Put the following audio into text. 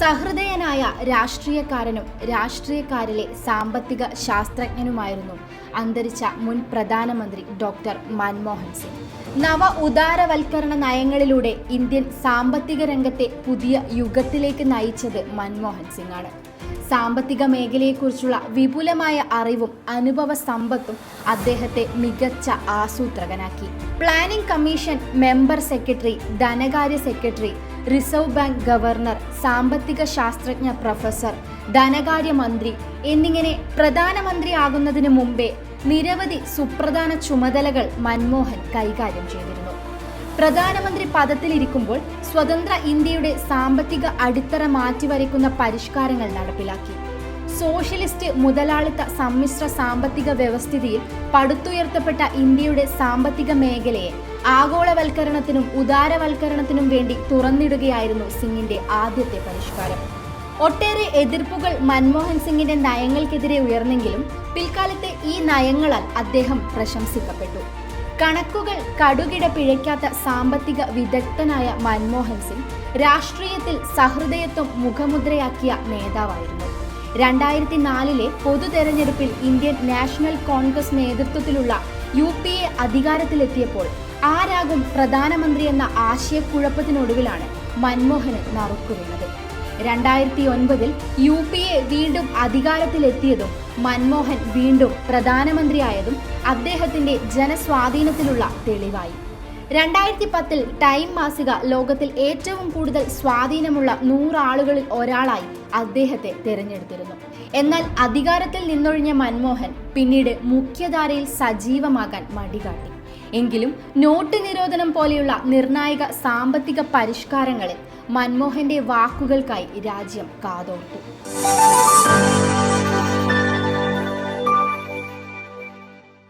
സഹൃദയനായ രാഷ്ട്രീയക്കാരനും രാഷ്ട്രീയക്കാരിലെ സാമ്പത്തിക ശാസ്ത്രജ്ഞനുമായിരുന്നു അന്തരിച്ച മുൻ പ്രധാനമന്ത്രി ഡോക്ടർ മൻമോഹൻ സിംഗ്. നവ ഉദാരവൽക്കരണ നയങ്ങളിലൂടെ ഇന്ത്യൻ സാമ്പത്തിക രംഗത്തെ പുതിയ യുഗത്തിലേക്ക് നയിച്ചത് മൻമോഹൻ സിംഗ് ആണ് സാമ്പത്തിക മേഖലയെക്കുറിച്ചുള്ള വിപുലമായ അറിവും അനുഭവ സമ്പത്തും അദ്ദേഹത്തെ മികച്ച ആസൂത്രകനാക്കി. പ്ലാനിംഗ് കമ്മീഷൻ മെമ്പർ സെക്രട്ടറി ധനകാര്യ സെക്രട്ടറി റിസർവ് ബാങ്ക് ഗവർണർ സാമ്പത്തിക ശാസ്ത്രജ്ഞ പ്രൊഫസർ ധനകാര്യമന്ത്രി എന്നിങ്ങനെ പ്രധാനമന്ത്രിയാകുന്നതിന് മുമ്പേ നിരവധി സുപ്രധാന ചുമതലകൾ മൻമോഹൻ കൈകാര്യം ചെയ്തിരുന്നു. പ്രധാനമന്ത്രി പദത്തിലിരിക്കുമ്പോൾ സ്വതന്ത്ര ഇന്ത്യയുടെ സാമ്പത്തിക അടിത്തറ മാറ്റിവരയ്ക്കുന്ന പരിഷ്കാരങ്ങൾ നടപ്പിലാക്കി. സോഷ്യലിസ്റ്റ് മുതലാളിത്ത സമ്മിശ്ര സാമ്പത്തിക വ്യവസ്ഥിതിയിൽ പടുത്തുയർത്തപ്പെട്ട ഇന്ത്യയുടെ സാമ്പത്തിക മേഖലയെ ആഗോളവൽക്കരണത്തിനും ഉദാരവൽക്കരണത്തിനും വേണ്ടി തുറന്നിടുകയായിരുന്നു സിംഗിന്റെ ആദ്യത്തെ പരിഷ്കാരം. ഒട്ടേറെ എതിർപ്പുകൾ മൻമോഹൻ സിംഗിന്റെ നയങ്ങൾക്കെതിരെ ഉയർന്നെങ്കിലും പിൽക്കാലത്തെ ഈ നയങ്ങളാൽ അദ്ദേഹം പ്രശംസിക്കപ്പെട്ടു. കണക്കുകൾ കടുകിട പിഴയ്ക്കാത്ത സാമ്പത്തിക വിദഗ്ധനായ മൻമോഹൻ സിംഗ് രാഷ്ട്രീയത്തിൽ സഹൃദയത്വം മുഖമുദ്രയാക്കിയ നേതാവായിരുന്നു. രണ്ടായിരത്തി നാലിലെ പൊതു തെരഞ്ഞെടുപ്പിൽ ഇന്ത്യൻ നാഷണൽ കോൺഗ്രസ് നേതൃത്വത്തിലുള്ള യു പി എ അധികാരത്തിലെത്തിയപ്പോൾ ആരാകും പ്രധാനമന്ത്രി എന്ന ആശയക്കുഴപ്പത്തിനൊടുവിലാണ് മൻമോഹന് നറുക്കുവീണത് രണ്ടായിരത്തി ഒൻപതിൽ യു പി എ വീണ്ടും അധികാരത്തിലെത്തിയതും മൻമോഹൻ വീണ്ടും പ്രധാനമന്ത്രിയായതും അദ്ദേഹത്തിന്റെ ജനസ്വാധീനത്തിലുള്ള തെളിവായി. രണ്ടായിരത്തി പത്തിൽ ടൈം മാസിക ലോകത്തിൽ ഏറ്റവും കൂടുതൽ സ്വാധീനമുള്ള നൂറാളുകളിൽ ഒരാളായി അദ്ദേഹത്തെ തിരഞ്ഞെടുത്തിരുന്നു. എന്നാൽ അധികാരത്തിൽ നിന്നൊഴിഞ്ഞ മൻമോഹൻ പിന്നീട് മുഖ്യധാരയിൽ സജീവമാകാൻ മടികാട്ടി. എങ്കിലും നോട്ട് നിരോധനം പോലെയുള്ള നിർണായക സാമ്പത്തിക പരിഷ്കാരങ്ങളിൽ മൻമോഹന്റെ വാക്കുകൾക്കായി രാജ്യം കാതോർത്തു.